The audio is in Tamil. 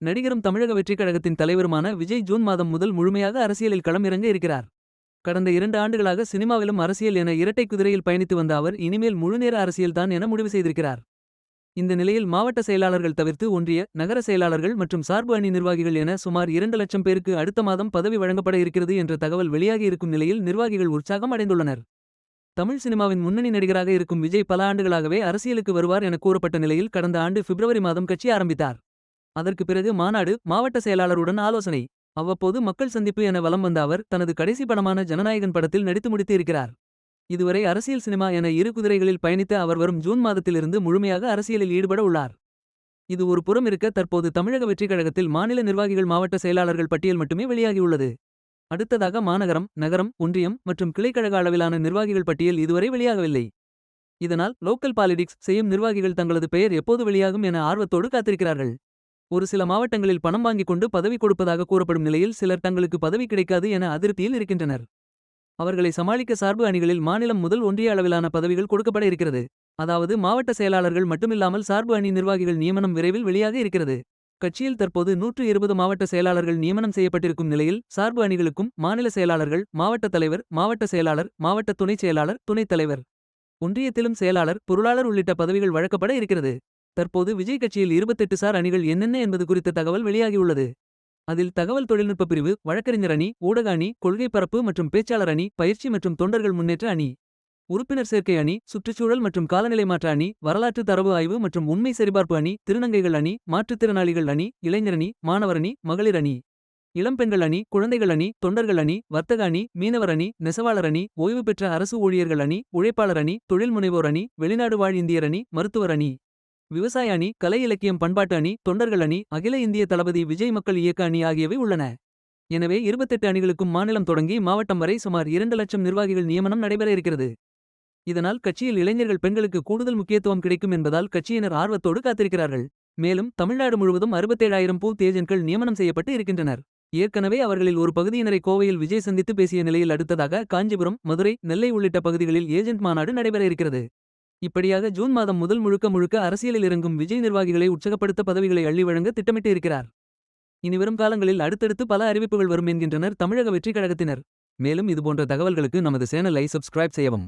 நடிகரும் தமிழக வெற்றிக் கழகத்தின் தலைவருமான விஜய் ஜூன் மாதம் முதல் முழுமையாக அரசியலில் களமிறங்க இருக்கிறார். கடந்த இரண்டு ஆண்டுகளாக சினிமாவிலும் அரசியல் என இரட்டை குதிரையில் பயணித்து வந்த அவர் இனிமேல் முழுநேர அரசியல்தான் என முடிவு செய்திருக்கிறார். இந்த நிலையில் மாவட்ட செயலாளர்கள் தவிர்த்து ஒன்றிய, நகர செயலாளர்கள் மற்றும் சார்பு அணி நிர்வாகிகள் என சுமார் இரண்டு லட்சம் பேருக்கு அடுத்த மாதம் பதவி வழங்கப்பட இருக்கிறது என்ற தகவல் வெளியாகி இருக்கும் நிலையில் நிர்வாகிகள் உற்சாகம் அடைந்துள்ளனர். தமிழ் சினிமாவின் முன்னணி நடிகராக இருக்கும் விஜய் பல ஆண்டுகளாகவே அரசியலுக்கு வருவார் என கூறப்பட்ட நிலையில் கடந்த ஆண்டு பிப்ரவரி மாதம் கட்சி ஆரம்பித்தார். அதற்கு பிறகு மாநாடு மாவட்ட செயலாளருடன் ஆலோசனை. அவ்வப்போது மக்கள் சந்திப்பு என வலம் வந்த அவர் தனது கடைசி படமான ஜனநாயகன் படத்தில் நடித்து முடித்து இருக்கிறார். இதுவரை அரசியல் சினிமா என இரு குதிரைகளில் பயணித்த அவர் வரும் ஜூன் மாதத்திலிருந்து முழுமையாக அரசியலில் ஈடுபட உள்ளார். இது ஒரு புறம் இருக்க தற்போது தமிழக வெற்றிக் கழகத்தில் மாநில நிர்வாகிகள் மாவட்ட செயலாளர்கள் பட்டியல் மட்டுமே வெளியாகியுள்ளது. அடுத்ததாக மாநகரம் நகரம் ஒன்றியம் மற்றும் கிளைக்கழக அளவிலான நிர்வாகிகள் பட்டியல் இதுவரை வெளியாகவில்லை. இதனால் லோக்கல் பாலிடிக்ஸ் செய்யும் நிர்வாகிகள் தங்களது பெயர் எப்போது வெளியாகும் என ஆர்வத்தோடு காத்திருக்கிறார்கள். ஒரு சில மாவட்டங்களில் பணம் வாங்கிக் கொண்டு பதவி கொடுப்பதாக கூறப்படும் நிலையில் சிலர் தங்களுக்கு பதவி கிடைக்காது என அதிருப்தியில் இருக்கின்றனர். அவர்களை சமாளிக்க சார்பு அணிகளில் மாநிலம் முதல் ஒன்றிய அளவிலான பதவிகள் கொடுக்கப்பட இருக்கிறது. அதாவது மாவட்ட செயலாளர்கள் மட்டுமில்லாமல் சார்பு அணி நிர்வாகிகள் நியமனம் விரைவில் வெளியாக இருக்கிறது. கட்சியில் தற்போது நூற்று இருபது மாவட்ட செயலாளர்கள் நியமனம் செய்யப்பட்டிருக்கும் நிலையில் சார்பு அணிகளுக்கும் மாநில செயலாளர்கள் மாவட்ட தலைவர் மாவட்ட செயலாளர் மாவட்ட துணைச் செயலாளர் துணைத் தலைவர். ஒன்றியத்திலும் செயலாளர் பொருளாளர் உள்ளிட்ட பதவிகள் வழங்கப்பட இருக்கிறது. தற்போது விஜய் கட்சியில் இருபத்தெட்டு சார் அணிகள் என்னென்ன என்பது குறித்த தகவல் வெளியாகியுள்ளது. அதில் தகவல் தொழில்நுட்ப பிரிவு வழக்கறிஞர் அணி ஊடக அணி கொள்கை பரப்பு மற்றும் பேச்சாளர் அணி பயிற்சி மற்றும் தொண்டர்கள் முன்னேற்ற அணி உறுப்பினர் சேர்க்கை அணி சுற்றுச்சூழல் மற்றும் காலநிலை மாற்ற அணி வரலாற்று தரவு ஆய்வு மற்றும் உண்மை சரிபார்ப்பு அணி திருநங்கைகள் அணி மாற்றுத்திறனாளிகள் அணி இளைஞர் அணி மாணவர் அணி மகளிர் அணி இளம்பெண்கள் அணி குழந்தைகள் அணி தொண்டர்கள் அணி வர்த்தக அணி மீனவர் அணி நெசவாளர் அணி ஓய்வு பெற்ற அரசு ஊழியர்கள் அணி உழைப்பாளர் அணி தொழில் முனைவோர் அணி வெளிநாடு வாழ் இந்தியர் அணி மருத்துவர் அணி. விவசாய அணி கலை இலக்கியம் பண்பாட்டு அணி தொண்டர்கள் அணி அகில இந்திய தளபதி விஜய் மக்கள் இயக்க அணி ஆகியவை உள்ளன. எனவே இருபத்தெட்டு அணிகளுக்கும் மாநிலம் தொடங்கி மாவட்டம் வரை சுமார் இரண்டு லட்சம் நிர்வாகிகள் நியமனம் நடைபெற இருக்கிறது. இதனால் கட்சியில் இளைஞர்கள் பெண்களுக்கு கூடுதல் முக்கியத்துவம் கிடைக்கும் என்பதால் கட்சியினர் ஆர்வத்தோடு காத்திருக்கிறார்கள். மேலும் தமிழ்நாடு முழுவதும் அறுபத்தேழாயிரம் பூத் ஏஜென்ட்கள் நியமனம் செய்யப்பட்டு இருக்கின்றனர். ஏற்கனவே அவர்களில் ஒரு பகுதியினரை கோவையில் விஜய் சந்தித்து பேசிய நிலையில் அடுத்ததாக காஞ்சிபுரம் மதுரை நெல்லை உள்ளிட்ட பகுதிகளில் ஏஜென்ட் மாநாடு நடைபெற இருக்கிறது. இப்படியாக ஜூன் மாதம் முதல் முழுக்க முழுக்க அரசியலில் இறங்கும் விஜய் நிர்வாகிகளை உற்சாகப்படுத்த பதவிகளை அள்ளி வழங்க திட்டமிட்டு இருக்கிறார் இனிவரும் காலங்களில் அடுத்தடுத்து பல அறிவிப்புகள் வரும் என்கின்றனர் தமிழக வெற்றிக் கழகத்தினர். மேலும் இதுபோன்ற தகவல்களுக்கு நமது சேனலை சப்ஸ்கிரைப் செய்யவும்.